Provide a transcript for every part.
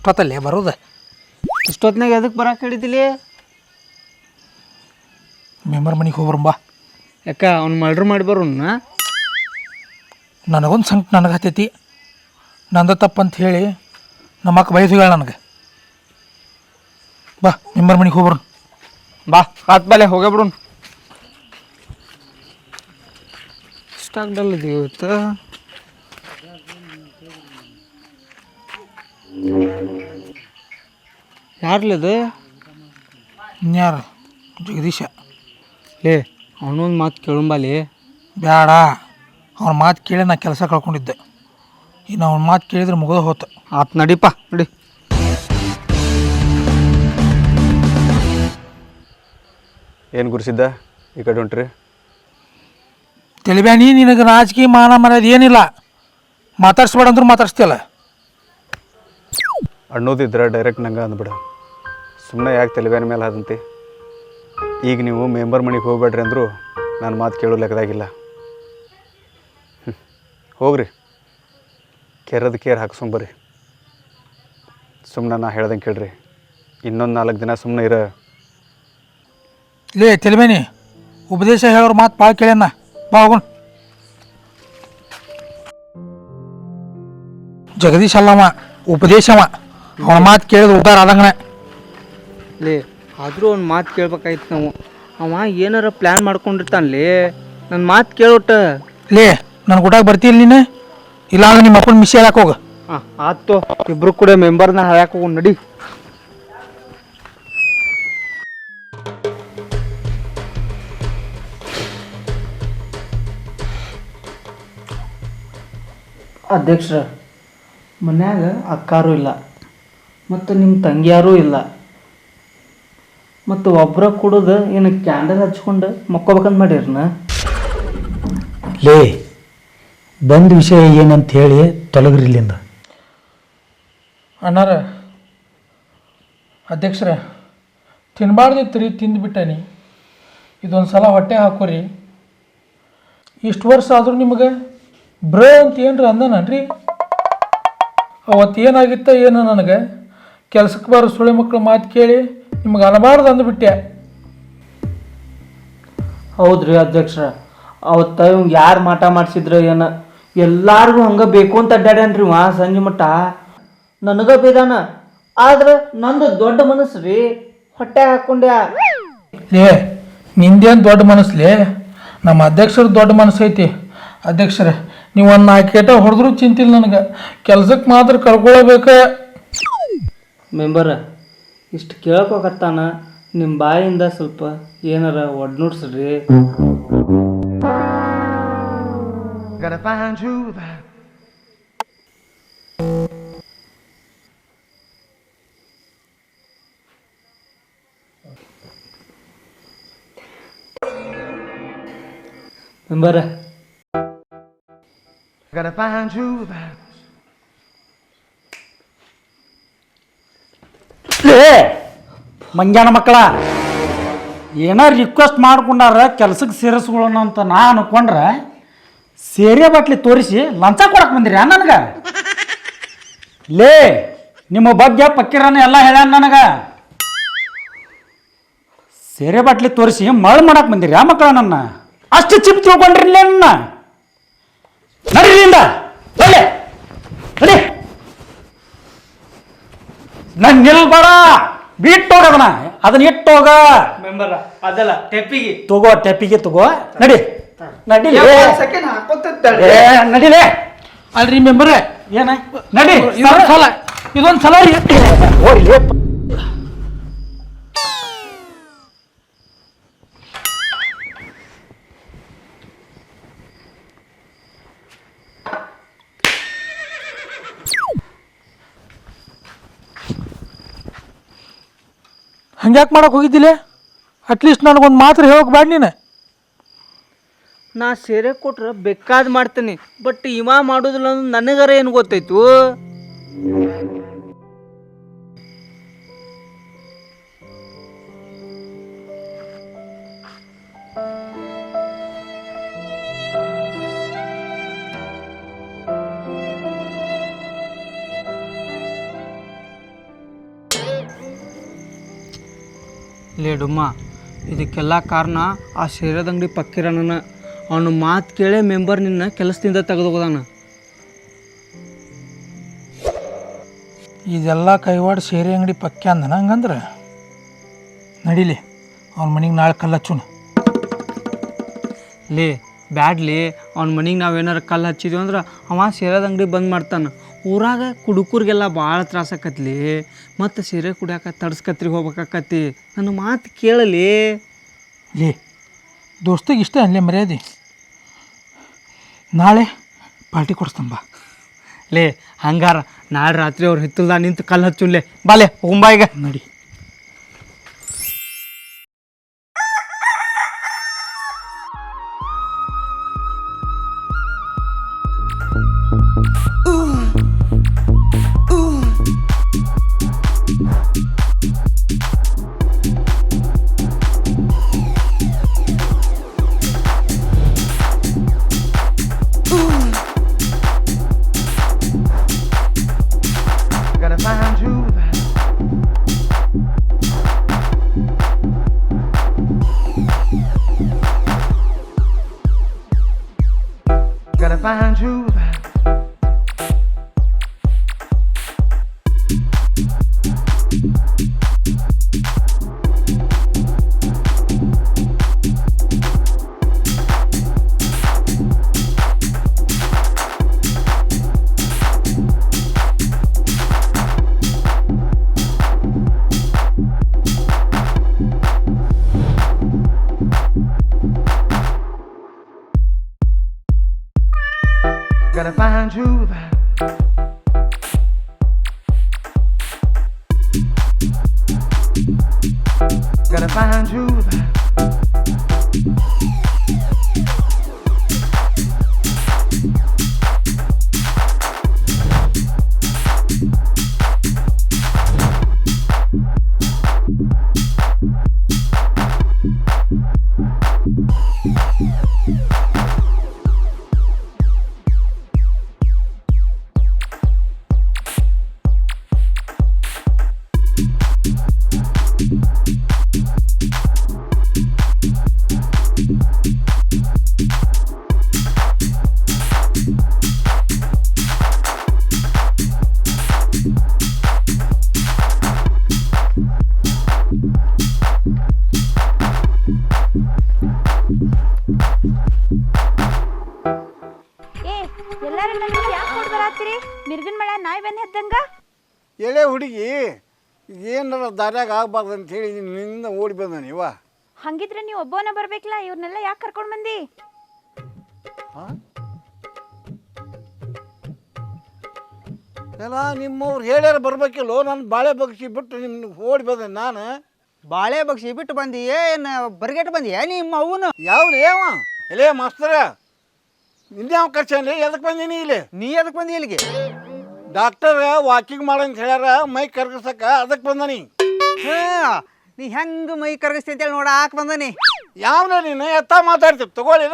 ಎಷ್ಟೊತ್ತಲ್ಲೇ ಬರೋದು? ಇಷ್ಟೊತ್ತಿನಾಗ ಎದಕ್ಕೆ ಬರಕ್ಕೆ ಹಿಡಿದಿಲಿ ಮೆಂಬರ್ ಮನೆಗೆ ಬಾ. ಯಾಕ ಅವ್ನು ಮರ್ಡ್ರ್ ಮಾಡಿ ಬರೋಣ ನನಗೊಂದು ಸಂಕಟ ನನಗೆ ಹತ್ತೈತಿ ನಂದ ತಪ್ಪಂತ ಹೇಳಿ ನಮ್ಮ ಅಕ್ಕ ಹೇಳ ನನಗೆ. ಬಾ ಮೆಂಬರ್ ಮನೆಗೆ ಹೋಗ್ಬರು ಬಾ ಆತ್ ಬಾಲೆ ಹೋಗೇ ಇಷ್ಟ ಇಷ್ಟಾಗ್ದಲ್ಲ ಇವತ್ತು. ಯಾರ್ಲದು ಇನ್ಯಾರು? ಜಗದೀಶ. ಲೇ ಅವನೊಂದು ಮಾತು ಕೇಳುಂಬಲ್ಲಿ. ಬೇಡ ಅವ್ನ ಮಾತು ಕೇಳಿ ನಾ ಕೆಲಸ ಕಳ್ಕೊಂಡಿದ್ದೆ. ಇನ್ನು ಅವ್ನ ಮಾತು ಕೇಳಿದ್ರೆ ಮುಗಿದು ಹೋತು. ಆತ್ ನಡಿಪ ನಡಿ. ಏನು ಗುರುಸಿದ್ದ ಈ ಕಡೆ ಹೊಂಟ್ರಿ? ತಿಳಿಬ್ಯಾನಿ ನಿನಗೆ ರಾಜಕೀಯ ಮಾನ ಮರ್ಯಾದೆ ಏನಿಲ್ಲ. ಮಾತಾಡ್ಸ್ಬೇಡ ಅಂದ್ರೆ ಮಾತಾಡ್ಸ್ತಿಯಲ್ಲ. ಅಣ್ಣೋದಿದ್ರೆ ಡೈರೆಕ್ಟ್ ನಂಗೆ ಅಂದ್ಬಿಡ. ಸುಮ್ಮನೆ ಯಾಕೆ ತಲೆಬೇನ ಮೇಲೆ ಆದಂತೆ? ಈಗ ನೀವು ಮೆಂಬರ್ ಮನೆಗೆ ಹೋಗ್ಬೇಡ್ರಿ ಅಂದರು ನಾನು ಮಾತು ಕೇಳೋ ಲೆಕ್ಕದಾಗಿಲ್ಲ. ಹೋಗ್ರಿ. ಕೆರದ ಕೇರ್ ಹಾಕ್ಸೊಂಬರ್ರಿ ಸುಮ್ಮನೆ ನಾ ಹೇಳ್ದಂಗೆ ಕೇಳ್ರಿ. ಇನ್ನೊಂದು ನಾಲ್ಕು ದಿನ ಸುಮ್ಮನೆ ಇರ. ಲೇ ತಿಳಿಬೇನಿ ಉಪದೇಶ ಹೇಳೋರು ಮಾತು ಭಾಳ ಕೇಳ್ಯಣ್ಣ ಬಾ ಹೋಗೋಣ. ಜಗದೀಶ್ ಅಲ್ಲಮ್ಮ ಉಪದೇಶವ. ಅವನ ಮಾತು ಕೇಳಿದ್ರು ಉದ್ದಾರ ಆದಂಗನೆ. ಲೇ ಆದರೂ ಒಂದು ಮಾತು ಕೇಳ್ಬೇಕಾಯ್ತು ನಾವು. ಅವ ಏನಾರ ಪ್ಲ್ಯಾನ್ ಮಾಡ್ಕೊಂಡಿರ್ತಾನಲೇ? ನನ್ನ ಮಾತು ಕೇಳೋಟ ಲೇ ನನ್ನ ಊಟಕ್ಕೆ ಬರ್ತೀಯ ನೀನು? ಇಲ್ಲ ಅಂದ್ರೆ ನಿಮ್ಮ ಅಪ್ಪನ ಮಿಸ್ ಹೇಳಕ್ಕೆ ಹೋಗು. ಹಾಂ ಆಯ್ತು ಇಬ್ಬರು ಕೂಡ ಮೆಂಬರ್ನ ಹಾಕ ಹೋಗು ನಡಿ. ಅಧ್ಯಕ್ಷರ ಮನ್ಯಾಗ ಅಕ್ಕಾರು ಇಲ್ಲ ಮತ್ತು ನಿಮ್ಮ ತಂಗಿಯಾರೂ ಇಲ್ಲ. ಮತ್ತು ಒಬ್ಬರ ಕುಡಿದು ಏನು ಕ್ಯಾಂಡಲ್ ಹಚ್ಕೊಂಡು ಮಕ್ಕೋಬೇಕಂತ ಮಾಡಿರ್ನ? ಲೇ ಬಂದ ವಿಷಯ ಏನಂತ ಹೇಳಿ ತೊಲಗ್ರಿ ಇಲ್ಲಿಂದ. ಅಣ್ಣಾರ ಅಧ್ಯಕ್ಷರ ತಿನ್ನಬಾರ್ದಿತ್ತು ರೀ ತಿಂದುಬಿಟ್ಟನಿ. ಇದೊಂದು ಸಲ ಹೊಟ್ಟೆ ಹಾಕೋರಿ. ಇಷ್ಟು ವರ್ಷ ಆದರೂ ನಿಮಗೆ ಬ್ರ ಅಂತ ಏನ್ರಿ ಅಂದನನ್ರಿ? ಅವತ್ತು ಏನಾಗಿತ್ತ ಏನು ನನಗೆ? ಕೆಲ್ಸಕ್ಕೆ ಬರೋ ಸುಳಿ ಮಕ್ಕಳು ಮಾತು ಕೇಳಿ ನಿಮಗೆ ಅನಬಾರ್ದು ಅಂದ್ಬಿಟ್ಟೆ. ಹೌದ್ರಿ ಅಧ್ಯಕ್ಷರ ಅವತ್ತ ಯಾರು ಮಾಟ ಮಾಡಿಸಿದ್ರ ಏನ? ಎಲ್ಲಾರ್ಗು ಹಂಗ ಬೇಕು ಅಂತ ಅಡ್ಡಾಡ್ಯಾನ್ರಿ ವಾ ಸಂಜೆ ಮಟ್ಟ. ನನಗ ಬೇದಾನ ಆದ್ರೆ ನಂದು ದೊಡ್ಡ ಮನಸ್ಸು ರೀ ಹೊಟ್ಟೆ ಹಾಕೊಂಡ್ಯಾ ಲೇ ನಿಂದೇನು ದೊಡ್ಡ ಮನಸ್ಸು ನಮ್ಮ ಅಧ್ಯಕ್ಷರ ದೊಡ್ಡ ಮನಸ್ಸು ಐತಿ. ಅಧ್ಯಕ್ಷರೇ ನೀವು ಒಂದು ನಾಲ್ಕು ಏಟ ಹೊಡೆದ್ರೂ ಚಿಂತಿಲ್ಲ ನನಗೆ. ಕೆಲ್ಸಕ್ಕೆ ಮಾತ್ರ ಕಳ್ಕೊಳ್ಬೇಕ ಮೆಂಬರ ಇಷ್ಟು ಕೇಳ್ಕೊಕತ್ತಾನ ನಿಮ್ಮ ಬಾಯಿಂದ ಸ್ವಲ್ಪ ಏನಾರ ಒಡ್ನುಡ್ಸ್ರಿ ಮೆಂಬರ. ಲೇ ಮಂಜಾನ ಮಕ್ಕಳ ಏನೋ ರಿಕ್ವೆಸ್ಟ್ ಮಾಡ್ಕೊಂಡಾರ ಕೆಲ್ಸಕ್ಕೆ ಸೇರಿಸ್ಕೊಳ್ಳೋಣ ಅಂತ ನಾ ಅನ್ಕೊಂಡ್ರೆ ಸೇರೆ ಬಟ್ಲಿ ತೋರಿಸಿ ಲಂಚ ಕೊಡಕ್ಕೆ ಬಂದಿರಿ ನನಗೆ. ಲೇ, ನಿಮ್ಮ ಬಗ್ಗೆ ಪಕ್ಕಿರನ ಎಲ್ಲ ಹೇಳ್ಯಾನ ನನಗೆ. ಸೇರೆ ಬಟ್ಲಿ ತೋರಿಸಿ ಮಳ್ ಮಾಡಕ್ಕೆ ಬಂದಿರಿ ಆ ಮಕ್ಕಳ ನನ್ನ. ಅಷ್ಟು ಚಿಪ್ ತಿಳ್ಕೊಂಡ್ರಿ ನನ್ನ. ನಡೀಲಿಂದ ಒಳ್ಳೆ ನಡಿ. ನನ್ ನಿಲ್ಬೇಡ. ಬಿಟ್ಟೋಗ ಅದನ್ನ. ಅದನ್ನ ಇಟ್ಟೋಗ. ಮೆಂಬರ ಅದಲ್ಲ ಟೆಪ್ಪಿಗೆ. ತಗೋ ಟೆಪ್ಪಿಗೆ ತಗೋ. ನಡಿ. ನಡಿ ಸೆಕೆಂಡ್ ಏ ನಡಿಲೇ. ಅಲ್ರಿ ಮೆಂಬರ್ ಏನ? ನಡಿ. ಇದೊಂದು ಸಲ ಇದೊಂದು ಸಲ ರೀ ಹೋಗ್ಲಿ ಹಂಗ್ಯಾಕೆ ಮಾಡಕ್ಕೆ ಹೋಗಿದ್ದಿಲ್ಲ ಅಟ್ಲೀಸ್ಟ್ ನನಗೊಂದು ಮಾತ್ರ ಹೇಳೋಕೆ ಬ್ಯಾಡ ನೀನು. ನಾ ಸೇರೆ ಕೊಟ್ರೆ ಬೇಕಾದ್ ಮಾಡ್ತೀನಿ ಬಟ್ ಇವ ಮಾಡೋದಿಲ್ಲ ಅಂದ್ರೆ ನನಗರ ಏನು ಗೊತ್ತಾಯ್ತು ಲೇ ಡುಮ್ಮ ಇದಕ್ಕೆಲ್ಲ ಕಾರಣ ಆ ಸೇರದ ಅಂಗಡಿ ಪಕ್ಕಿರಣ್ಣನ. ಅವನು ಮಾತು ಕೇಳೇ ಮೆಂಬರ್ ನಿನ್ನ ಕೆಲಸದಿಂದ ತೆಗೆದೋಗೋದಾನ ಇದೆಲ್ಲ ಕೈವಾಡ ಸೇರಿ ಅಂಗಡಿ ಪಕ್ಕೆ ಅಂದನ ಹಂಗಂದ್ರೆ? ನಡಿಲಿ ಅವ್ನ ಮನೆಗೆ ನಾಳೆ ಕಲ್ಲು ಹಚ್ಚುನು. ಲೇ ಬ್ಯಾಡ್ಲಿ ಅವ್ನ ಮನೆಗೆ ನಾವೇನಾರು ಕಲ್ಲು ಹಚ್ಚಿದ್ವಿ ಅಂದ್ರೆ ಅವ ಸೇರದ ಅಂಗಡಿ ಬಂದ್ ಮಾಡ್ತಾನೆ. ಊರಾಗ ಕುಡುಕರಿಗೆಲ್ಲ ಭಾಳ ತ್ರಾಸಕತ್ಲಿ ಮತ್ತು ಸೀರೆ ಕುಡಿಯಾಕ ತಡ್ಸ್ಕತ್ರಿಗೆ ಹೋಗ್ಬೇಕಾಕತಿ ನನ್ನ ಮಾತು ಕೇಳಲಿ ಲೇ ದೋಸ್ತಿಗೆ ಇಷ್ಟ ಅಲ್ಲೇ ಮರ್ಯಾದೆ? ನಾಳೆ ಪಾರ್ಟಿ ಕೊಡಿಸ್ತಂಬ ಲೇ ಹಂಗಾರ ನಾಳೆ ರಾತ್ರಿ ಅವ್ರು ಹಿತ್ತಲ್ದ ನಿಂತು ಕಲ್ಲು ಹಚ್ಚುಲ್ಲೇ ಬಾಲೆ ಹೋಗುಂಬ ಈಗ. ನಡಿ. ಆಗ್ಬಾರ್ದು ಅಂತ ಹೇಳಿ ನಿನ್ನ ಓಡಿ ಬಂದ ನೀವ ಹಂಗಿದ್ರೆ ನೀವು ಒಬ್ಬವನ ಬರ್ಬೇಕಲ್ಲ ಇವ್ರನ್ನೆಲ್ಲ ಯಾಕೆ ಕರ್ಕೊಂಡು ಬಂದಿ? ಎಲ್ಲ ನಿಮ್ಮವ್ರು ಹೇಳ್ಯಾರ ಬರ್ಬೇಕಿಲ್ಲೋ ನಾನು ಬಾಳೆ ಬಗ್ಸಿ ಬಿಟ್ಟು ನಿಮ್ಗೆ ಓಡಿ ಬಂದೆ ನಾನು. ಬಾಳೆ ಬಗ್ಸಿ ಬಿಟ್ಟು ಬಂದಿ ಏನ್ ಬರ್ಗೆಟ್ ಬಂದಿ ನಿಮ್ಮ ಅವನು ಯಾವ್ದು ಏವ ಎಲೇ ಮಾಸ್ತರ. ನಿನ್ಯಾವ ಖರ್ಚಲ್ಲಿ ಎದಕ್ಕೆ ಬಂದೀನಿ ಇಲ್ಲಿ? ನೀ ಎದಕ್ಕೆ ಬಂದಿ ಇಲ್ಲಿಗೆ? ಡಾಕ್ಟರ್ ವಾಕಿಂಗ್ ಮಾಡಂತ ಹೇಳ್ಯಾರ ಮೈ ಕರ್ಗಸಕ್ಕ ಅದಕ್ಕೆ ಬಂದನಿ ಹಾ ನೀ ಹೆಂಗ್ ಮೈ ಕರಗಿಸ್ತಿ ಅಂತೇಳಿ ನೋಡ ಹಾಕ್ ಬಂದನಿ ಯಾವನ ನೀನು? ಎತ್ತ ಮಾತಾಡ್ತೀವಿ ತಗೊಳ್ಳಿ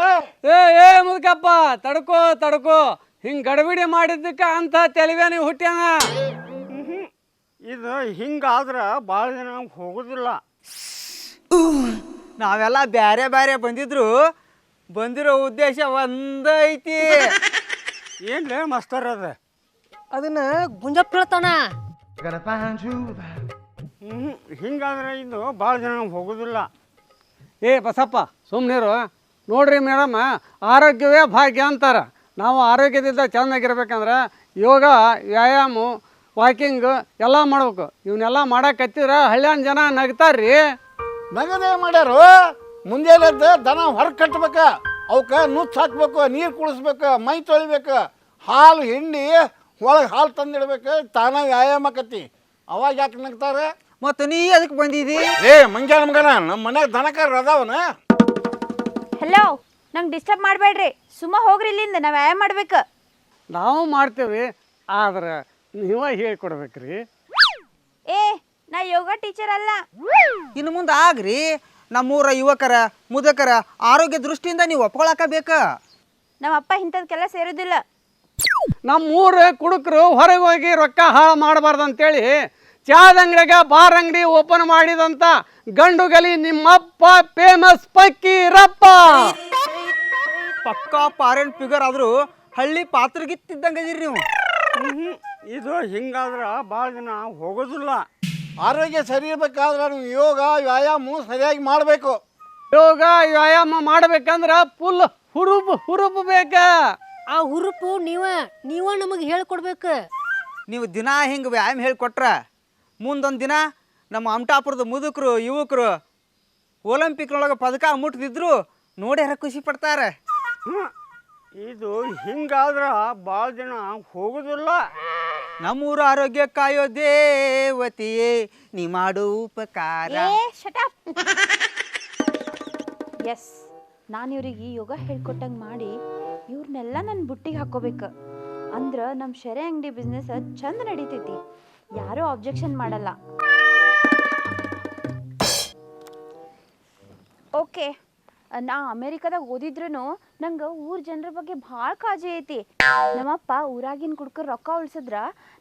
ಏ ಏ ಮುದ್ಕಪ್ಪ ತಡ್ಕೋ ತಡ್ಕೋ. ಹಿಂಗ್ ಗಡಬಿಡಿ ಮಾಡಿದ್ದಕ್ಕ ಅಂತ ತೆಲಿವೇನಿ ಹುಟ್ಟ್ಯಾನ? ಇದು ಹಿಂಗಾದ್ರೆ ಭಾಳ ದಿನ ಹೋಗೋದಿಲ್ಲ. ನಾವೆಲ್ಲ ಬ್ಯಾರೆ ಬ್ಯಾರೆ ಬಂದಿದ್ರು. ಬಂದಿರೋ ಉದ್ದೇಶ ಒಂದ ಐತಿ ಏನ್ಲೇ ಮಸ್ತರ್ ಅದ? ಅದನ್ನ ಗುಂಜಪ್ಪ ಹೇಳ್ತಾನ you. ಹಿಂಗಾದ್ರೆ ಇದು ಭಾಳ ಜನ ಹೋಗೋದಿಲ್ಲ. ಏ ಬಸಪ್ಪ ಸುಮ್ಮನಿರು ನೋಡ್ರಿ ಮೇಡಮ್ ಆರೋಗ್ಯವೇ ಭಾಗ್ಯ ಅಂತಾರೆ. ನಾವು ಆರೋಗ್ಯದಿಂದ ಚೆನ್ನಾಗಿರ್ಬೇಕಂದ್ರೆ ಯೋಗ ವ್ಯಾಯಾಮ ವಾಕಿಂಗ್ ಎಲ್ಲ ಮಾಡ್ಬೇಕು. ಇವನ್ನೆಲ್ಲ ಮಾಡಕತ್ತಿರ ಹಳ್ಳಿಯನ್ ಜನ ನಗ್ತಾರ್ರಿ. ನಗದೇ ಮಾಡ್ಯಾರು. ಮುಂಜಾನೆದ್ದು ದನ ಹೊರ ಕಟ್ಬೇಕ ಅವಕ್ಕೆ ನುಚ್ಚು ಹಾಕ್ಬೇಕು ನೀರು ಕುಡಿಸ್ಬೇಕು ಮೈ ತೊಳಿಬೇಕು ಹಾಲು ಹಿಂಡಿ ಒಳಗೆ ಹಾಲು ತಂದಿಡ್ಬೇಕು ತಾನ ವ್ಯಾಯಾಮ ಆಕತಿ. ಅವಾಗ ಯಾಕೆ ನಗ್ತಾರೆ? ಮತ್ತು ನೀ ಅದಕ್ಕೆ ಬಂದಿದಿ? ಏ ಮಂಜಾನ ಮಗನ ನಮ್ಮ ಮನ್ಯಾಗ ದನಕಾರ ಅದಾವನ? ಹಲೋ ನಂಗೆ ಡಿಸ್ಟರ್ಬ್ ಮಾಡಬೇಡ್ರಿ. ಸುಮ್ಮ ಹೋಗ್ರಿ ಇಲ್ಲಿಂದ ನಾವು ವ್ಯಾಯಾಮ ಮಾಡ್ಬೇಕು. ನಾವು ಮಾಡ್ತೇವೆ ಆದ್ರೆ ನೀವ ಹೇಳ್ಕೊಡ್ಬೇಕ್ರಿ. ಏ ನಾ ಯೋಗ ಟೀಚರ್ ಅಲ್ಲ. ಇನ್ನು ಮುಂದೆ ಆಗ್ರಿ. ನಮ್ಮೂರ ಯುವಕರ ಮುದಕರ ಆರೋಗ್ಯ ದೃಷ್ಟಿಯಿಂದ ನೀವು ಒಪ್ಕೊಳಕ ಬೇಕ ನಮ್ಮ ಅಪ್ಪ ಇಂಥದ್ಕೆಲ್ಲ ಸೇರೋದಿಲ್ಲ. ನಮ್ಮ ಊರ ಕುಡುಕರು ಹೊರಗೆ ಹೋಗಿ ರೊಕ್ಕ ಹಾಳು ಮಾಡಬಾರ್ದು ಅಂತೇಳಿ ಚಾದ ಅಂಗಡಿಯಾಗ ಬಾರ್ ಅಂಗಡಿ ಓಪನ್ ಮಾಡಿದಂತ ಗಂಡು ಗಲಿ ನಿಮ್ಮಪ್ಪ ಫೇಮಸ್ ಪಕ್ಕೀರಪ್ಪ ಪಕ್ಕಾ ಪಾರೆನ್ ಫಿಗರ್ ಆದ್ರೂ ಹಳ್ಳಿ ಪಾತ್ರಗಿತ್ತಿದ್ದಂಗದಿರಿ ನೀವು. ಇದು ಹಿಂಗಾದ್ರ ಭಾಳ ದಿನ ಹೋಗೋದಿಲ್ಲ. ಆರೋಗ್ಯ ಸರಿ ಇರ್ಬೇಕಾದ್ರ ನೀವು ಯೋಗ ವ್ಯಾಯಾಮ ಸರಿಯಾಗಿ ಮಾಡಬೇಕು. ಯೋಗ ವ್ಯಾಯಾಮ ಮಾಡ್ಬೇಕಂದ್ರ ಫುಲ್ ಹುರುಪು ಹುರುಪು ಬೇಕ. ಆ ಹುರುಪು ನೀವ ನೀವ ನಮಗೆ ಹೇಳ್ಕೊಡ್ಬೇಕು. ನೀವು ದಿನ ಹಿಂಗೆ ವ್ಯಾಯಾಮ ಹೇಳಿಕೊಟ್ರ ಮುಂದೊಂದು ದಿನ ನಮ್ಮ ಅಮಟಾಪುರದ ಮುದುಕರು ಯುವಕರು ಒಳಗೆ ಪದಕ ಮುಟ್ತಿದ್ರು ನೋಡ್ಯಾರ ಖುಷಿ ಪಡ್ತಾರೆ. ಇದು ಹಿಂಗಾದ್ರೆ ಭಾಳ ಜನ ಹೋಗೋದಿಲ್ಲ. ನಮ್ಮೂರ ಆರೋಗ್ಯ ಕಾಯೋ ದೇವತಿಯೇ ನೀ ಮಾಡೋ ಉಪಕಾರ. ಎಸ್ ನಾನು ಇವ್ರಿಗೆ ಯೋಗ ಹೇಳ್ಕೊಟ್ಟಂಗೆ ಮಾಡಿ ಇವ್ರನ್ನೆಲ್ಲ ನನ್ನ ಬುಟ್ಟಿಗೆ ಹಾಕೋಬೇಕು. ಅಂದ್ರೆ ನಮ್ಮ ಶೆರೆ ಅಂಗಡಿ ಬಿಸ್ನೆಸ್ ಚಂದ ನಡೀತೈತಿ. ಯಾರೂ ಅಬ್ಜೆಕ್ಷನ್ ಮಾಡಲ್ಲ. ಓಕೆ ನಾ ಅಮೇರಿಕಾದಾಗ ಓದಿದ್ರು ನಂಗೆ ಊರ್ ಜನರ ಬಗ್ಗೆ ಭಾಳ ಕಾಳಜಿ ಐತಿ. ನಮ್ಮಪ್ಪ ಊರಾಗಿನ ಕುಡ್ಕರ್ ರೊಕ್ಕ ಉಳ್ಸಿದ್ರ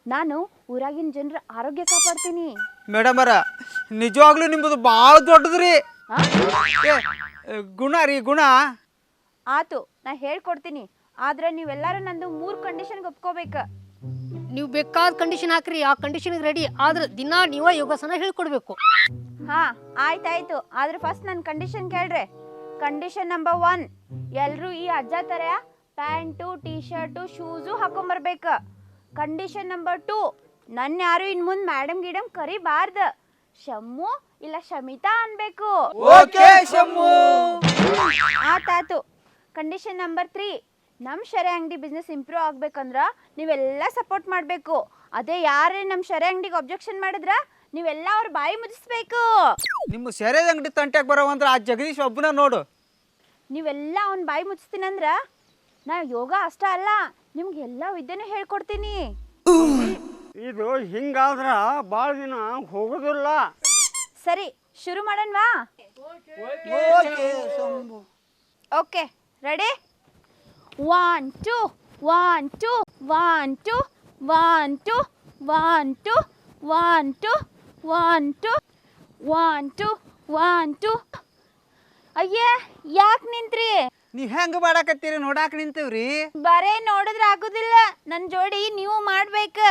ನಾನು ಊರಾಗಿನ ಜನರ ಆರೋಗ್ಯ ಕಾಪಾಡ್ತೀನಿ. ಮೇಡಮರ ನಿಜವಾಗ್ಲೂ ನಿಮ್ಮದು ಭಾಳ ದೊಡ್ಡದ್ರಿ. ಆ? ಗುಣ ರೀ ಗುಣ. ಆತು ನಾ ಹೇಳ್ಕೊಡ್ತೀನಿ. ಆದ್ರೆ ನೀವೆಲ್ಲರೂ ನಂದು ಮೂರು ಕಂಡೀಷನ್ಗೆ ಒಪ್ಕೋಬೇಕು. ನೀವು ಬೇಕಾದ ಕಂಡೀಷನ್ ಹಾಕ್ರಿ ಆ ಕಂಡೀಷನ್ ರೆಡಿ ಆದ್ರೆ ದಿನ ನೀವ ಯೋಗಾಸನ ಹೇಳ್ಕೊಡ್ಬೇಕು. ಹಾ ಆಯ್ತಾಯ್ತು. ಆದ್ರೆ ಫಸ್ಟ್ ನನ್ನ ಕಂಡೀಷನ್ ಕೇಳ್ರಿ. ಕಂಡೀಷನ್ ನಂಬರ್ ಒನ್ ಎಲ್ಲರೂ ಈ ಅಜ್ಜ ತರ ಪ್ಯಾಂಟು ಟೀ ಶರ್ಟು ಶೂಸು ಹಾಕೊಂಬರ್ಬೇಕು. ಕಂಡೀಷನ್ ನಂಬರ್ ಟು ನನ್ನ ಯಾರು ಇನ್ ಮುಂದೆ ಮೇಡಮ್ ಗಿಡಮ್ ಕರಿಬಾರ್ದ. ಶಮ್ಮು ಇಲ್ಲ ಶಮಿತಾ ಅನ್ಬೇಕು. ಓಕೆ ಶಮ್ಮು. ಆತಾತು ಕಂಡೀಷನ್ ನಂಬರ್ ತ್ರೀ ನಮ್ಮ ಶರೆ ಅಂಗಡಿ ಬಿಸ್ನೆಸ್ ಇಂಪ್ರೂವ್ ಆಗ್ಬೇಕಂದ್ರ ನೀವೆಲ್ಲ ಸಪೋರ್ಟ್ ಮಾಡಬೇಕು. ಅದೇ ಯಾರೇ ನಮ್ಮ ಶರೆ ಅಂಗಡಿಗೆ ಅಬ್ಜೆಕ್ಷನ್ ಮಾಡಿದ್ರ ನೀವೆಲ್ಲ ಅವ್ರ ಬಾಯಿ ಮುಚ್ಚಿಸ್ಬೇಕು ನಿಮ್ಮ ಸೆರೆ ಅಂಗಡಿ ತಂಟ್ಯಾಗ ಬರೋವಂದ್ರ ಆ ಜಗದೀಶ್ ಒಬ್ಬನ ನೋಡು. ನೀವೆಲ್ಲ ಅವ್ನ ಬಾಯಿ ಮುಚ್ಚಿಸ್ತೀನಂದ್ರ ನಾ ಯೋಗ ಅಷ್ಟ ಅಲ್ಲ ನಿಮ್ಗೆ ಎಲ್ಲ ವಿದ್ಯೆನೂ ಹೇಳ್ಕೊಡ್ತೀನಿ. ಇದು ಹಿಂಗಾದ್ರ ಭಾಳ ದಿನ ಹೋಗೋದಿಲ್ಲ. ಸರಿ ಶುರು ಮಾಡೋಣವಾ? Okay ready one two one two one two one two one two one two one two one two one two ಅಯ್ಯೇ ಯಾಕೆ ನಿಂತ್ರಿ ನೀವ್ ಹೆಂಗ್ ಮಾಡಾಕತ್ತೀರಿ ನೋಡಾಕ ನಿಂತೀವ್ರಿ ಬರೇ ನೋಡಿದ್ರೆ ಆಗುದಿಲ್ಲ ನನ್ನ ಜೋಡಿ ನೀವು ಮಾಡ್ಬೇಕು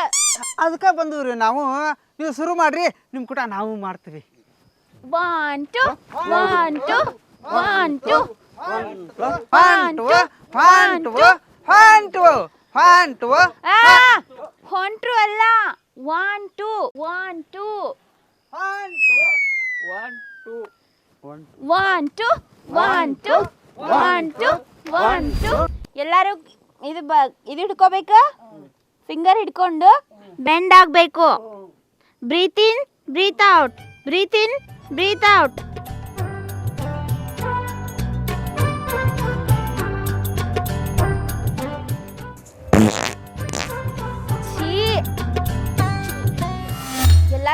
ಅದಕ್ಕೆ ಬಂದವ್ರಿ ನಾವು ನೀವು ಶುರು ಮಾಡ್ರಿ ನಿಮ್ ಕೂಡ ನಾವು ಮಾಡ್ತೀವಿ one two one two one two font ಫಾಂಟು ಫಾಂಟು. ಹೊಂಟುವ ಆ ಹೊಂಟ್ರು ಅಲ್ಲ. One two one two one two one two one two one two ಎಲ್ಲರೂ ಇದು ಬ ಇದು ಹಿಡ್ಕೋಬೇಕು? ಫಿಂಗರ್ ಹಿಡ್ಕೊಂಡು ಬೆಂಡ್ ಆಗಬೇಕು. Breathe in breathe out breathe in breathe out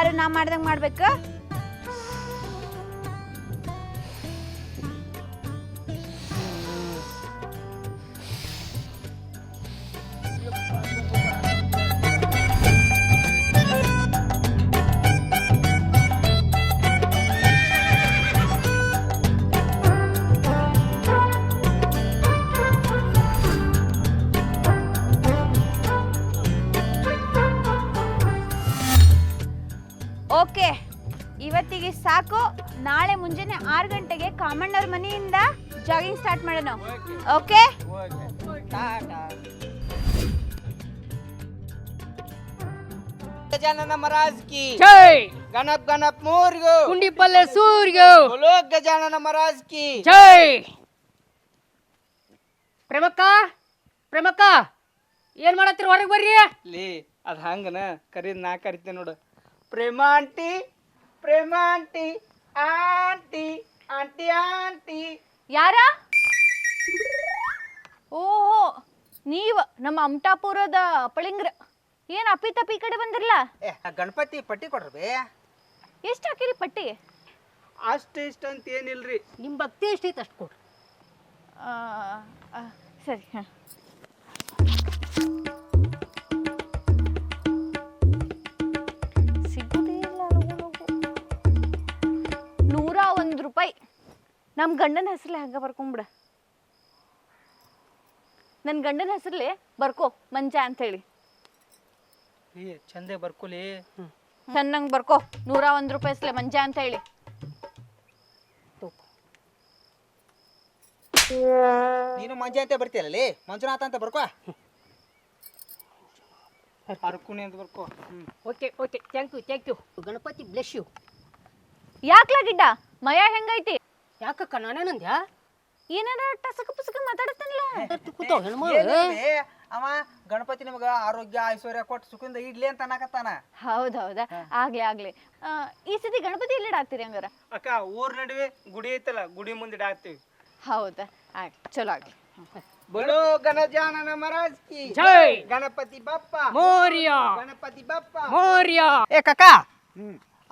ಎಲ್ಲರೂ ನಾ ಮಾಡ್ದಂಗೆ ಮಾಡ್ಬೇಕು? ಸ್ಟಾರ್ಟ್ ಮಾಡೋಣ. ಓಕೆ? ಗಜಾನನ ಮಹಾರಾಜ್ ಕಿ. ಜೈ! ಗಣಪ್ ಗಣಪ್ ಮೂರ್ಗು. ಕುಂಡಿ ಪಲ್ಲೆ ಸೂರ್ಯ ಬೋಲೋ ಗಜಾನನ ಮಹಾರಾಜ್ ಕಿ. ಜೈ! ಪ್ರೇಮಕ್ಕ ಪ್ರೇಮಕ್ಕ ಏನ್ ಮಾಡತ್ತೀರಿ ಹೊರಗೆ ಬರ್ರಿ? ಲೇ ಅದ್ ಹಂಗನ ಕರೀದ್ ನಾ ಕರಿತೆ ನೋಡು. Prema aunty Prema aunty aunty aunty aunty. ಯಾರ? ಓಹೋ ನೀವ ನಮ್ಮ ಅಮಟಾಪುರದ ಪಳಿಂಗ್ರ. ಏನ್ ಅಪ್ಪಿ ತಪ್ಪಿ ಕಡೆ ಬಂದಿರಲ್ಲ ಏ ಗಣಪತಿ ಪಟ್ಟಿ ಕೊಡ್ರಿ ಬೇ. ಎಷ್ಟು ಹಾಕಿರಿ ಪಟ್ಟಿ? ಅಷ್ಟ ಇಷ್ಟ ಅಂತ ಏನಿಲ್ರಿ. ನಿಮ್ಮ ಭಕ್ತಿ ಎಷ್ಟೈತೆ ಅಷ್ಟು ಕೊಡ್ರಿ ಸರಿ ಹಾಂ. ನೂರ ಒಂದು ರೂಪಾಯಿ. ನಮ್ಮ ಗಂಡನ ಹೆಸರಲ್ಲಿ ಹಂಗೆ ಬರ್ಕೊಂಬಿಡ. ನನ್ನ ಗಂಡನ ಹೆಸರಲ್ಲಿ ಬರ್ಕೋ ಮಂಜ ಅಂತೇಳಿ ಏ ಚಂದೆ ಬರ್ಕೊಲಿ. ಚೆನ್ನಾಗಿ ಬರ್ಕೋ ನೂರ ಒಂದ್ ರೂಪಾಯಿ ಹೆಸರಲ್ಲೇ ಮಂಜ ಅಂತ ಹೇಳಿ ನೀನು ಮಂಜ ಅಂತ ಬರ್ತೀಯಲ್ಲ ಮಂಜುನಾಥ ಅಂತ ಬರ್ಕೋ. ಅರ್ಕುನಿ ಅಂತ ಬರ್ಕೋ. Okay okay thank you thank you Ganapati bless you ಯಾಕ್ಲಾ ಗಿಡ್ಡ? ಮಯ ಹೆಂಗೈತಿ? ಯಾಕಕ್ಕ ನಾನೇನಂದ್ಯಾ? ಏನಾರ ಟಸಕ ಪುಸಕ ಮಾತಾಡತ್ತಲ್ಲ ಕೂತಾವ ಹೆಣ್ಮಗಳು. ಅವ ಗಣಪತಿ ನಿಮಗ ಆರೋಗ್ಯ ಐಶ್ವರ್ಯ ಕೊಟ್ಟು ಸುಖದಿಂದ ಇಡ್ಲಿ ಅಂತ ಅನ್ನಕತ್ತಾನ. ಹೌದೌದಾ. ಆಗ್ಲಿ ಆಗ್ಲಿ. ಆ, ಈ ಸತಿ ಗಣಪತಿ ಎಲ್ಲಿ ಇಡಾಕ್ತೀರಿ ಹಂಗಾರ? ಅಕ್ಕ ಊರ್ ನಡುವೆ ಗುಡಿ ಐತಲ್ಲ ಗುಡಿ ಮುಂದೆ ಇಡಾಕ್ತಿವಿ ಹೌದಾ. ಆಗ್ಲಿ ಚಲೋ ಆಗ್ಲಿ. ಬಲೋ ಗಣಜಾನನ ಮಹಾರಾಜ್ ಕಿ. ಜೈ! ಗಣಪತಿ ಬಪ್ಪ. ಮೋರ್ಯ! ಗಣಪತಿ ಬಪ್ಪ. ಮೋರ್ಯ! ಏ ಕಕ್ಕ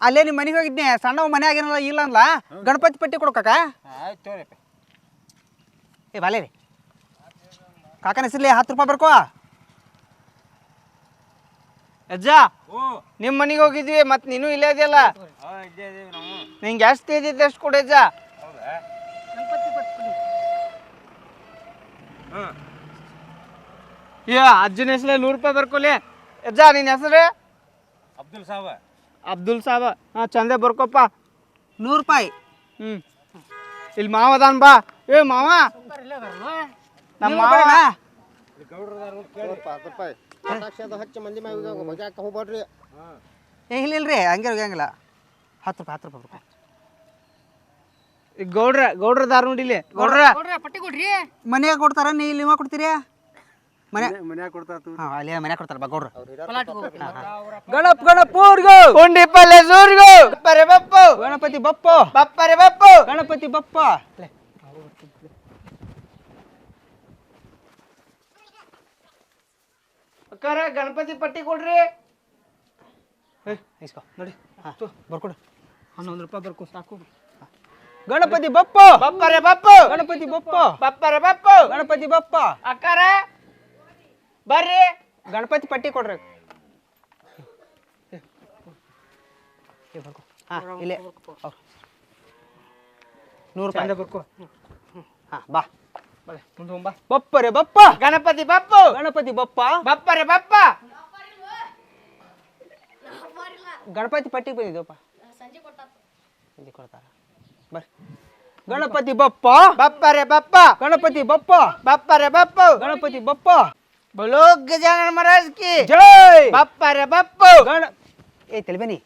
ಅಲ್ಲೇ ನಿಮ್ಮ ಮನೆಗೆ ಹೋಗಿದ್ನೆ ಸಣ್ಣ ಮನೆ ಏನಲ್ಲ ಇಲ್ಲ ಅನ್ಲ ಗಣಪತಿ ಪಟ್ಟಿ ಕೊಡು ಕಾಕ. ಏ ಬಾಲೆ ರೀ ಕಾಕನ ಹೆಸರ್ಲಿ ಹತ್ತು ರೂಪಾಯಿ ಬರ್ಕೋ. ಅಜ್ಜ ನಿಮ್ಮ ಮನೆಗೆ ಹೋಗಿದ್ವಿ ಮತ್ತೆ ನೀನು ಇಲ್ಲೇ ಇದೆಯಲ್ಲ? ನಿಂಗೆ ಎಷ್ಟು ಇದ್ದಿದ್ದು ಅಷ್ಟು ಕೊಡು ಅಜ್ಜ ಏ ಅಜ್ಜನ ಹೆಸರೇ ನೂರು ರೂಪಾಯಿ ಬರ್ಕೊಲಿ. ಅಜ್ಜ ನಿನ್ನ ಹೆಸರು? ಅಬ್ದುಲ್ ಸಾಬ. ಅಬ್ದುಲ್ ಸಾಬ. ಹಾಂ ಚಂದೆ ಬರ್ಕೊಪ್ಪ. ನೂರು ರೂಪಾಯಿ. ಹ್ಞೂ ಇಲ್ಲಿ ಮಾವದಾನ್ ಬಾ. ಏ ಮಾವ. ನಮ್ಮ ಮಾವ. ಏ ಇಲ್ಲ ಇಲ್ರಿ ಹಂಗೆ ಹೋಗಂಗಿಲ್ಲ ಹತ್ತು ರೂಪಾಯಿ ಹತ್ತು ರೂಪಾಯಿ ಈಗ ಗೌಡ್ರ ಗೌಡ್ರ ದಾರ ನೋಡಿಲಿ ಗೌಡ್ರ. ಪಟ್ಟಿ ಕೊಡ್ರಿ. ಮನ್ಯಾಗ ಕೊಡ್ತಾರ ನೀ ಇಲ್ಲಿ ಕೊಡ್ತೀರಿ? ಮನೆ ಮನ್ಯಾಗ ಕೊಡ್ತಾರ ಹಾಂ ಅಲ್ಲಿ ಮನ್ಯಾಗ ಕೊಡ್ತಾರ ಬಾ ಗೌಡ್ರ. ಗಣಪ ಗಣಪೂರ್ಗು ಉಂಡಿ ಪಲ್ಲೆ ಸೂರ್ಗು. ಬಪ್ಪರೆ ಬಪ್ಪು. ಗಣಪತಿ ಬಪ್ಪ. ಬಪ್ಪರೆ ಬಪ್ಪು. ಗಣಪತಿ ಬಪ್ಪ ಅಕ್ಕಾರ ಗಣಪತಿ ಪಟ್ಟಿ ಕೊಡ್ರಿ. ಇಸ್ಕೊ ನೋಡಿ. ಹಾಂ ಬರ್ಕೊಡು. ಹನ್ನೊಂದು ರೂಪಾಯಿ ಬರ್ಕೊ ಸಾಕು. ಗಣಪತಿ ಬಪ್ಪ. ಬಪ್ಪರೆ ಬಪ್ಪ. ಗಣಪತಿ ಬಪ್ಪ. ಬಪ್ಪರೆ ಬಪ್ಪ. ಗಣಪತಿ ಬಪ್ಪ. ಅಕ್ಕಾರ. ಬರ್ರಿ. ಗಣಪತಿ ಪಟ್ಟಿ ಕೊಡ್ರಿ. ಬರ್ಕೊ. ಹಾ, ಇಲ್ಲೇ. ಓ ನೂರು ರೂಪಾಯಿ. ಬರ್ಕೊ. ಹಾ ಬಾ. ಬಪ್ಪರೆ ಬಪ್ಪ ಗಣಪತಿ ಬಪ್ಪು. ಗಣಪತಿ ಬಪ್ಪ. ಬಪ್ಪರೆ ಬಪ್ಪ. ಗಣಪತಿ ಪಟ್ಟಿ ಬಂದಿದ್ದಪ್ಪ. ಸಂಜೆ ಕೊಡ್ತಾರ. ಬರ್ರಿ ಗಣಪತಿ ಬಪ್ಪ. ಬಪ್ಪರೆ ಬಪ್ಪ. ಗಣಪತಿ ಬಪ್ಪ. ಬಪ್ಪರೆ ಬಪ್ಪ. ಗಣಪತಿ ಬಪ್ಪ. ಬಲೋ ಗಜಾನನ ಮಹಾರಾಜ್ ಕಿ. ಜೈ. ಬಪ್ಪರೆ ಬಪ್ಪ. ಗಣ ಏ ತೆಲ್ಬೇನಿ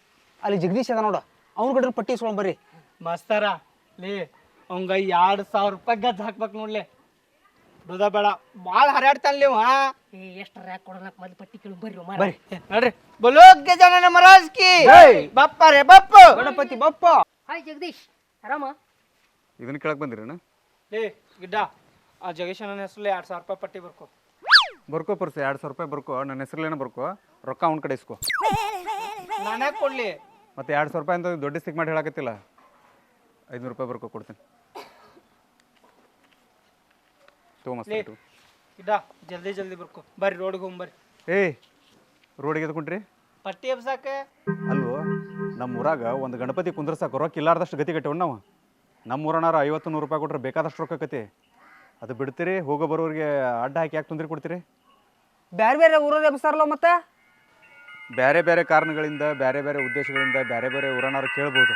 ಅಲ್ಲಿ ಜಗದೀಶ್ ಅದ ನೋಡು. ಅವ್ನ ಕಡೆ ಪಟ್ಟಿ ಇಸ್ಕೊಂಡ್ ಬರ್ರಿ ಮಸ್ತಾರ ಲೇ ಅವಂಗ ಎರಡು ಸಾವಿರ ರೂಪಾಯಿ ಗಜ್ ಹಾಕ್ಬೇಕು ನೋಡ್ಲೆ. ದುದ ಬೇಡ ಭಾಳ ಹರ್ಯಾಡ್ತಾನ ನೀವು ಹಾ ಎಷ್ಟು ರ್ಯಾಕ್ ಕೊಡೋಣಕ್ ಮೊದ್ಲು ಪಟ್ಟಿ ಕೇಳು ಬರ್ರಿ ಮಾರ ಬರ್ರಿ. ನೋಡ್ರಿ. ಬಲೋಗ್ಯ ಗಜಾನನ ಮಹಾರಾಜ್ ಕಿ ಬಪ್ಪರೆ ಬಪ್ಪು. ಗಣಪತಿ ಬಪ್ಪ. ಹಾಯ್ ಜಗದೀಶ್ ಆರಾಮ? ಇದನ್ನ ಕೇಳಕ್ ಬಂದಿರೇನ? ಏ ಗಿಡ್ಡ ಆ ಜಗೇಶನ ಹೆಸರಲ್ಲಿ ಎರಡು ಸಾವಿರ ರೂಪಾಯಿ ಪಟ್ಟಿ ಬರ್ಕೋ. ಬರ್ಕೋ ಪರ್ಸ ಎರಡು ಸಾವಿರ ರೂಪಾಯಿ ಬರ್ಕೋ. ನನ್ನ ಹೆಸರಲ್ಲೇನೆ ಬರ್ಕೋ. ರೊಕ್ಕ ಅವ್ನ ಕಡೆ ಇಸ್ಕೋ. ನಾನೇ ಕೊಡ್ಲಿ. ಮತ್ತೆ ಎರಡು ಸಾವಿರ ರೂಪಾಯಿ ಅಂತ ದೊಡ್ಡ ಸ್ಟಿಕ್ ಮಾಡಿ ಹೇಳಕತ್ತಿಲ್ಲ. ಐದುನೂರು ರೂಪಾಯಿ ಬರ್ಕೋ ಕೊಡ್ತೀನಿ. ತಗೋ ಮಸ್ತ್ ಜಲ್ದಿ ಜಲ್ದಿ ಬರ್ಕೊ. ಬರ್ರಿ ರೋಡ್ಗೆ ಹೋಗಿ ಬರ್ರಿ. ಏ ರೋಡಿಗೆ ಎದ್ಕೊಂಡ್ರಿ? ಪಟ್ಟಿ ಎಬ್ಸಾಕ? ಅಲ್ವೋ ನಮ್ಮ ಊರಾಗ ಒಂದು ಗಣಪತಿ ಕುಂದ್ರಸಾಕ ರೊಕ್ಕ ಇಲ್ಲಾರ್ದಷ್ಟು ಗತಿ ಕಟ್ಟಿವ್ ನಾವು. ನಮ್ಮ ಊರನಾರ ಐವತ್ತು ನೂರು ರೂಪಾಯಿ ಕೊಟ್ರೆ ಬೇಕಾದಷ್ಟು ರೊಕ್ಕ ಕತಿ. ಅದು ಬಿಡ್ತೀರಿ ಹೋಗೋ ಬರೋರಿಗೆ ಅಡ್ಡ ಹಾಕಿ ಯಾಕೆ ತೊಂದ್ರೆ ಕೊಡ್ತೀರಿ? ಬ್ಯಾರೆ ಬೇರೆ ಊರಲ್ಲಿ ಎಬ್ಸಾರಲ್ಲ ಮತ್ತೆ? ಬೇರೆ ಬೇರೆ ಕಾರಣಗಳಿಂದ ಬೇರೆ ಬೇರೆ ಉದ್ದೇಶಗಳಿಂದ ಬೇರೆ ಬೇರೆ ಊರನಾರು ಕೇಳ್ಬೋದು.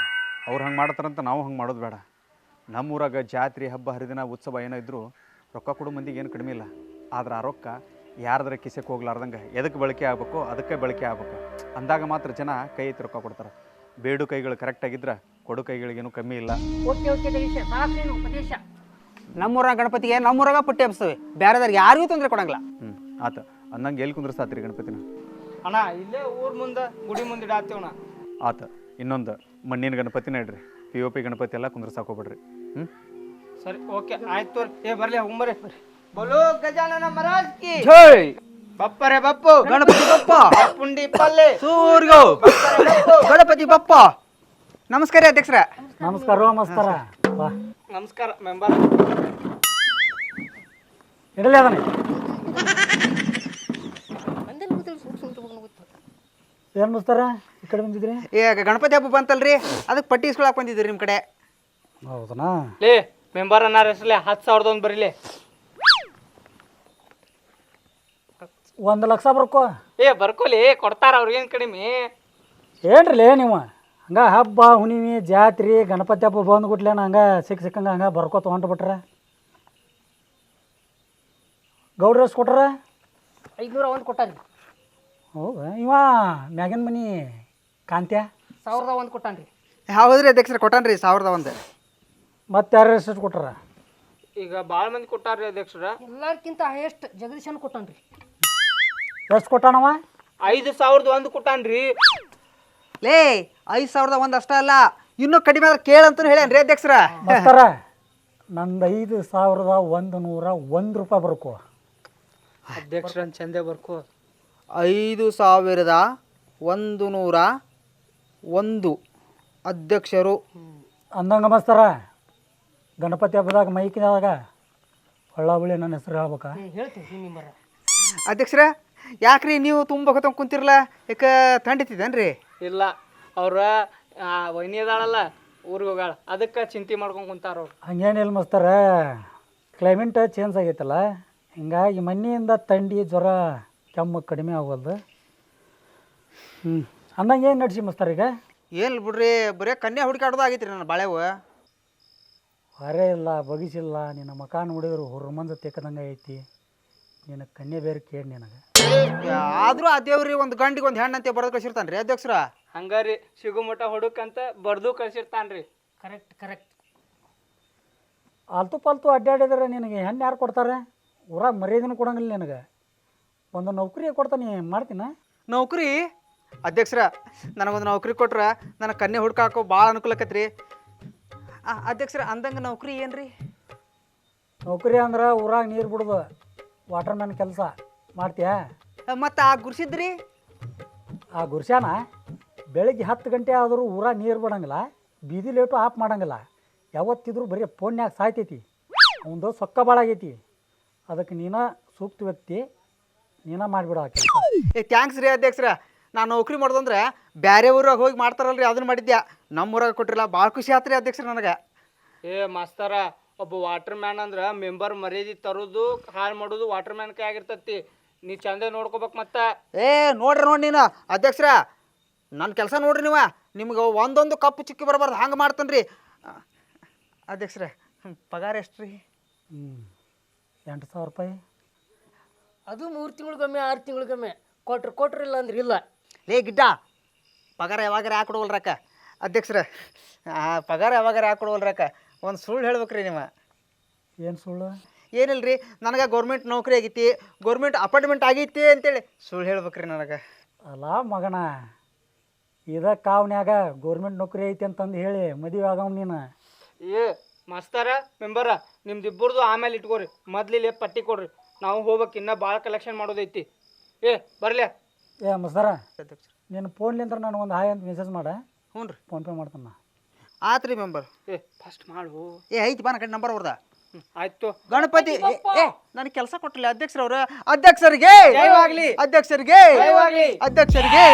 ಅವ್ರು ಹಂಗೆ ಮಾಡ್ತಾರಂತ ನಾವು ಹಂಗೆ ಮಾಡೋದು ಬೇಡ. ನಮ್ಮ ಊರಾಗ ಜಾತ್ರೆ ಹಬ್ಬ ಹರಿದಿನ ಉತ್ಸವ ಏನೋ ಇದ್ರೂ ರೊಕ್ಕ ಕೊಡೋ ಮಂದಿಗೆ ಏನು ಕಡಿಮೆ ಇಲ್ಲ. ಆದ್ರೆ ಆ ರೊಕ್ಕ ಯಾರ್ದ್ರ ಕಿಸೆಗೆ ಹೋಗ್ಲಾರ್ದಂಗೆ ಎದಕ್ಕೆ ಬಳಕೆ ಆಗಬೇಕು ಅದಕ್ಕೆ ಬಳಕೆ ಆಗಬೇಕು. ಅಂದಾಗ ಮಾತ್ರ ಜನ ಕೈ ಎತ್ತಿ ರೊಕ್ಕ ಕೊಡ್ತಾರೆ. ಬೇಡು ಕೈಗಳು ಕರೆಕ್ಟಾಗಿದ್ರೆ ಕೊಡು ಕೈಗಳಿಗೇನು ಕಮ್ಮಿ ಇಲ್ಲ. ಓಕೆ ಓಕೆ ಉಪದೇಶ. ನಮ್ಮೂರ ಗಣಪತಿಗೆ ನಮ್ಮೂರಾಗ ಪಟ್ಟಿ ಹಬ್ಸ್ತೇವೆ. ಬೇರೆದವ್ರಿಗೆ ಯಾರಿಗೂ ತೊಂದರೆ ಕೊಡಂಗಿಲ್ಲ. ಹ್ಞೂ ಆತ. ಅಂದಂಗೆ ಎಲ್ಲಿ ಕುಂದ್ರಸಾತ್ರಿ ಗಣಪತಿನ? ಅಣ್ಣ ಇಲ್ಲೇ ಊರ್ ಮುಂದೆ ಗುಡಿ ಮುಂದೆ ಇಡಾತೇವಣ ಆತ. ಇನ್ನೊಂದು ಮಣ್ಣಿನ ಗಣಪತಿನ ಇಡ್ರಿ. ಪಿ ಒ ಪಿ ಗಣಪತಿ ಎಲ್ಲ ಕುಂದ್ರಸಾಕೋಬಿಡ್ರಿ ಹೋಗ್ಬೇಡ್ರಿ. ಹ್ಞೂ ಸರಿ ಓಕೆ ಆಯ್ತು ತೋರಿ. ಏ ಬರ್ಲಿ ಹೋಗ್ಬರ್ರಿ ಬಲೋ ಗಜಾನನ ಮಹಾರಾಜ್ ಕಿ ಜೈ ಬಪ್ಪರೆ ಬಪ್ಪು. ಗಣಪತಿ ಬಪ್ಪ! ಪುಂಡಿ ಪಲ್ಲೆ. ಸೂರ್ಗೋ! ಗಣಪತಿ ಬಪ್ಪ! ನಮಸ್ಕಾರ ರೀ ಅಧ್ಯಕ್ಷರ. ನಮಸ್ಕಾರ ನಮಸ್ಕಾರ. ನಮಸ್ಕಾರ ಮೆಂಬರ್. ಇಡಲೇ ಅದನ್ನ. ಏನು ಮುಸ್ತಾರ? ಈ ಕಡೆ ಬಂದಿದ್ರಿ? ಏ ಗಣಪತಿ ಹಬ್ಬ ಬಂತಲ್ರಿ? ಅದಕ್ಕೆ ಪಟ್ಟಿ ಇಸ್ಕೊಳಕ್ ಬಂದಿದ್ರಿ ನಿಮ್ಮ ಕಡೆ. ಹೌದನಾ? ಲೇ ಮೆಂಬರ್ ಅನ್ನಾರ ಹೆಸರಲ್ಲಿ ಹತ್ತು ಸಾವಿರದ ಒಂದು ಬರೀಲಿ. ಒಂದು ಲಕ್ಷ ಬರ್ಕೋ. ಏ ಬರ್ಕೊಲಿ ಕೊಡ್ತಾರ ಅವ್ರಿಗೇನು ಕಡಿಮೆ. ಏನ್ರಲೇ ನೀವು? ಹಂಗ ಹಬ್ಬ ಹುಣ್ಣಿಮೆ ಜಾತ್ರೆ ಗಣಪತಿ ಹಬ್ಬ ಬಂದ್ಬಿಟ್ಲೇನ ಹಂಗ ಸಿಕ್ಕ ಸಿಕ್ಕಂಗೆ ಹಂಗೆ ಬರ್ಕೋ ತೊಗೊಂಡು ಬಿಟ್ರ. ಗೌಡ್ರ ಎಷ್ಟು ಕೊಟ್ರ ಐದ್ನೂರ ಒಂದು ಕೊಟ್ಟಾರಿ. ಹೌದಾ? ಇವ ಮ್ಯಾಗಿನ ಮನಿ ಕಾಂತ್ಯ? ಸಾವಿರದ ಒಂದು ಕೊಟ್ಟಾನ್ರಿ. ಹೌದ್ರಿ ಅಧ್ಯಕ್ಷರ ಕೊಟ್ಟಾನ್ರಿ? ಸಾವಿರದ ಒಂದು. ಮತ್ತೆ ಯಾರು ಎಷ್ಟು ಕೊಟ್ಟಾರ ಈಗ ಭಾಳ ಮಂದಿ ಕೊಟ್ಟಾರ್ರಿ ಅಧ್ಯಕ್ಷರ. ಎಲ್ಲಾರ್ಕಿಂತ ಹೈಯೆಸ್ಟ್ ಜಗದೀಶನ್ ಕೊಟ್ಟಾನ್ರಿ. ಎಷ್ಟು ಕೊಟ್ಟಾನವ? ಐದು ಸಾವಿರದ ಒಂದು ಕೊಟ್ಟಾನ್ರಿ. ಲೇ ಐದು ಸಾವಿರದ ಒಂದು ಅಷ್ಟೇ ಅಲ್ಲ ಇನ್ನೂ ಕಡಿಮೆ ಆದ್ರೆ ಕೇಳಂತೂ ರೀ ಅಧ್ಯಕ್ಷರ. ಮಸ್ತರ ನಂದು ಐದು ಸಾವಿರದ ಒಂದು ನೂರ ಒಂದು ರೂಪಾಯಿ ಬರ್ಕೋ. ಅಧ್ಯಕ್ಷರ ಚಂದೆ ಬರ್ಕೋ. ಐದು ಸಾವಿರದ ಒಂದು ನೂರ ಒಂದು ಅಧ್ಯಕ್ಷರು. ಅಂದಂಗ ಮಸ್ತರ ಗಣಪತಿ ಹಬ್ಬದಾಗ ಮೈಕಿನಾಗ ಹೊಳ್ಳಾಬಳಿ ನನ್ನ ಹೆಸರು ಹೇಳ್ಬೇಕಾ. ಹೇಳ್ತೀನಿ ಅಧ್ಯಕ್ಷರ ಯಾಕ್ರಿ ನೀವು ತುಂಬ ಹೊತ್ತ ಕುಂತಿರಲ್ಲ ಯಾಕ ತಂಡಿತಿದ್ದೇನ್ರಿ ಇಲ್ಲ ಅವ್ರ ವೈನಿ ಅದಾಳಲ್ಲ ಊರಿಗೆ ಹೋಗಾಳ ಅದಕ್ಕೆ ಚಿಂತೆ ಮಾಡ್ಕೊಂಡು ಕುಂತಾರ ಅವ್ರು. ಹಂಗೇನಿಲ್ಲ ಮಸ್ತರ ಕ್ಲೈಮೇಟ್ ಚೇಂಜ್ ಆಗೈತಲ್ಲ ಹಿಂಗಾಗಿ ಮನೆಯಿಂದ ಥಂಡಿ ಜ್ವರ ಕೆಮ್ಮು ಕಡಿಮೆ ಆಗೋದು ಹ್ಞೂ ಅಂದಂಗೆ ಏನು ನಡ್ಸಿ ಮಸ್ತಾರ ಈಗ? ಏನಿಲ್ಲ ಬಿಡ್ರಿ ಬರೀ ಕನ್ಯಾ ಹುಡುಕಾಡೋದು ಆಗೈತ್ರಿ ನನ್ನ ಬಾಳೆವು. ಹೊರೆ ಇಲ್ಲ ಬಗಿಸಿಲ್ಲ ನಿನ್ನ ಮಕ ನೋಡಿದ್ರು ಹುರ್ಮಂದ ತೆಕ್ಕದಂಗೆ ಐತಿ. ನಿನ್ನ ಕನ್ಯೆ ಬೇರೆ ಕೇಳಿ ನಿನಗೆ. ಆದ್ರೂ ಆ ದೇವ್ರಿ ಒಂದು ಗಂಡಿಗೆ ಒಂದು ಹೆಣ್ಣಂತೆ ಕಳ್ಸಿರ್ತಾನೆ ರೀ ಅಧ್ಯಕ್ಷರ? ಹಂಗಾರಿ ಸಿಗುಮಟ ಹುಡುಕಂತ ಬರ್ದು ಕಳ್ಸಿರ್ತಾನ್ರಿ. ಕರೆಕ್ಟ್ ಕರೆಕ್ಟ್ ಆಲ್ತು ಪಾಲ್ತು ಅಡ್ಡಾಡಿದ್ರೆ ನಿನಗೆ ಹೆಣ್ಣು ಯಾರು ಕೊಡ್ತಾರೆ? ಊರ ಮರ್ಯಾದೆನೂ ಕೊಡಂಗಿಲ್ಲ ನಿನಗೆ. ಒಂದು ನೌಕರಿ ಕೊಡ್ತಾನೆ ಮಾಡ್ತೀನ? ನೌಕರಿ? ಅಧ್ಯಕ್ಷರ ನನಗೊಂದು ನೌಕರಿ ಕೊಟ್ರೆ ನನ್ನ ಕನ್ಯೆ ಹುಡ್ಕಾಕೋ ಭಾಳ ಅನುಕೂಲ ಆಕತ್ರಿ. ಅಧ್ಯಕ್ಷರ ಅಂದಂಗ ನೌಕರಿ ಏನ್ರಿ? ನೌಕರಿ ಅಂದ್ರೆ ಊರಾಗ ನೀರು ಬಿಡೋದು ವಾಟರ್ ಮ್ಯಾನ್ ಕೆಲಸ. ಮಾಡ್ತೀಯಾ? ಮತ್ತು ಆ ಗುರ್ಸಿದ್ರಿ? ಆ ಗುರ್ಸ್ಯಾನ ಬೆಳಿಗ್ಗೆ ಹತ್ತು ಗಂಟೆ ಆದರೂ ಊರಾಗ ನೀರು ಬಿಡಂಗಿಲ್ಲ ಬೀದಿ ಲೇಟು ಆಫ್ ಮಾಡಂಗಿಲ್ಲ. ಯಾವತ್ತಿದ್ರೂ ಬರೀ ಫೋನ್ಯಾಗ ಸಾಯ್ತೈತಿ ಒಂದು ಸೊಕ್ಕ ಭಾಳ ಆಗೈತಿ. ಅದಕ್ಕೆ ನೀನ ಸೂಕ್ತ ವ್ಯಕ್ತಿ ನೀನ ಮಾಡಿಬಿಡ ಕೆಲಸ. ಏ ಥ್ಯಾಂಕ್ಸ್ ರೀ ಅಧ್ಯಕ್ಷರ. ನಾನು ನೌಕರಿ ಮಾಡೋದಂದ್ರೆ ಬೇರೆ ಊರಾಗ ಹೋಗಿ ಮಾಡ್ತಾರಲ್ರಿ ಅದನ್ನ ಮಾಡಿದ್ಯಾ? ನಮ್ಮ ಊರಾಗ ಕೊಟ್ಟಿರಲ್ಲ ಭಾಳ ಖುಷಿ ಆತ್ರಿ ಅಧ್ಯಕ್ಷರ ನನಗೆ. ಏ ಮಾಸ್ತರ ಒಬ್ಬ ವಾಟರ್ ಮ್ಯಾನ್ ಅಂದ್ರೆ ಮೆಂಬರ್ ಮರ್ಯಾದಿ ತರೋದು ಹಾಳು ಮಾಡೋದು ವಾಟರ್ ಮ್ಯಾನ್ ಕೈ ಆಗಿರ್ತತಿ. ನೀ ಚಂದ ನೋಡ್ಕೋಬೇಕು ಮತ್ತೆ? ಏ ನೋಡ್ರಿ ನೋಡಿ ನೀನು ಅಧ್ಯಕ್ಷರ ನನ್ನ ಕೆಲಸ ನೋಡ್ರಿ ನೀವು ನಿಮ್ಗೆ ಒಂದೊಂದು ಕಪ್ಪು ಚಿಕ್ಕಿ ಬರಬಾರ್ದು ಹಂಗೆ ಮಾಡ್ತಾನೆ ರೀ ಅಧ್ಯಕ್ಷರ ಪಗಾರ ಎಷ್ಟು ರೀ ಹ್ಞೂ ಎಂಟು ಸಾವಿರ ರೂಪಾಯಿ. ಅದು ಮೂರು ತಿಂಗಳಿಗೊಮ್ಮೆ ಆರು ತಿಂಗಳಿಗೊಮ್ಮೆ. ಕೊಟ್ರು ಕೊಟ್ರಿಲ್ಲ ಅಂದ್ರೆ ಇಲ್ಲ. ಲೇ ಗಿಡ್ಡ ಪಗಾರ ಯಾವಾಗಾರ ಯಾಕೆ ಕೊಡವಲ್ರಕ್ಕ. ಅಧ್ಯಕ್ಷರ ಆ, ಪಗಾರ ಯಾವಾಗಾರ ಯಾಕೆ ಕೊಡವಲ್ರಕ್ಕ ಒಂದು ಸುಳ್ಳು ಹೇಳ್ಬೇಕ್ರಿ ನೀವು. ಏನು ಸುಳ್ಳು? ಏನಿಲ್ಲ ರೀ ನನಗೆ ಗೌರ್ಮೆಂಟ್ ನೌಕರಿ ಆಗೈತಿ ಗೌರ್ಮೆಂಟ್ ಅಪಾರ್ಟ್ಮೆಂಟ್ ಆಗೈತಿ ಅಂತೇಳಿ ಸುಳ್ಳು ಹೇಳ್ಬೇಕ್ರಿ ನನಗೆ. ಅಲ್ಲ ಮಗನ ಇದ ಕಾವ್ನ್ಯಾಗ ಗೌರ್ಮೆಂಟ್ ನೌಕರಿ ಐತಿ ಅಂತಂದು ಹೇಳಿ ಮದುವೆ ಆಗವ್ ನೀನು. ಏ ಮಾಸ್ತರ ಮೆಂಬರ ನಿಮ್ದು ಇಬ್ಬರದು ಆಮೇಲೆ ಇಟ್ಕೋರಿ ಮೊದ್ಲಿಲ್ಲೇ ಪಟ್ಟಿ ಕೊಡ್ರಿ ನಾವು ಹೋಗ್ಬೇಕು ಇನ್ನ ಭಾಳ ಕಲೆಕ್ಷನ್ ಮಾಡೋದೈತಿ ಏ ಬರ್ಲಿ ಏ ಮಸ್ತಾರ ಅಧ್ಯಕ್ಷ ನಿನ್ನ ಫೋನ್ಲಿಂದ್ರ ನನಗೆ ಒಂದು ಹಾಯ್ ಅಂತ ಮೆಸೇಜ್ ಮಾಡ. ಹ್ಞೂ ರೀ ಫೋನ್ಪೇ ಮಾಡ್ತಾನ ಆತು ರೀ ಮೆಂಬರ್ ಏ ಫಸ್ಟ್ ಮಾಡು. ಏ ಐತಿ ಬಾ ನನ್ನ ಕಡೆ ನಂಬರ್ ಅವ್ರದ ಆಯ್ತು. ಗಣಪತಿ ಏ ನನಗೆ ಕೆಲಸ ಕೊಟ್ಟಿಲ್ಲ. ಅಧ್ಯಕ್ಷರವ್ರ ಅಧ್ಯಕ್ಷರಿಗೆ. ಜಯವಾಗ್ಲಿ. ಅಧ್ಯಕ್ಷರಿಗೆ. ಜಯವಾಗ್ಲಿ. ಅಧ್ಯಕ್ಷರಿಗೆ.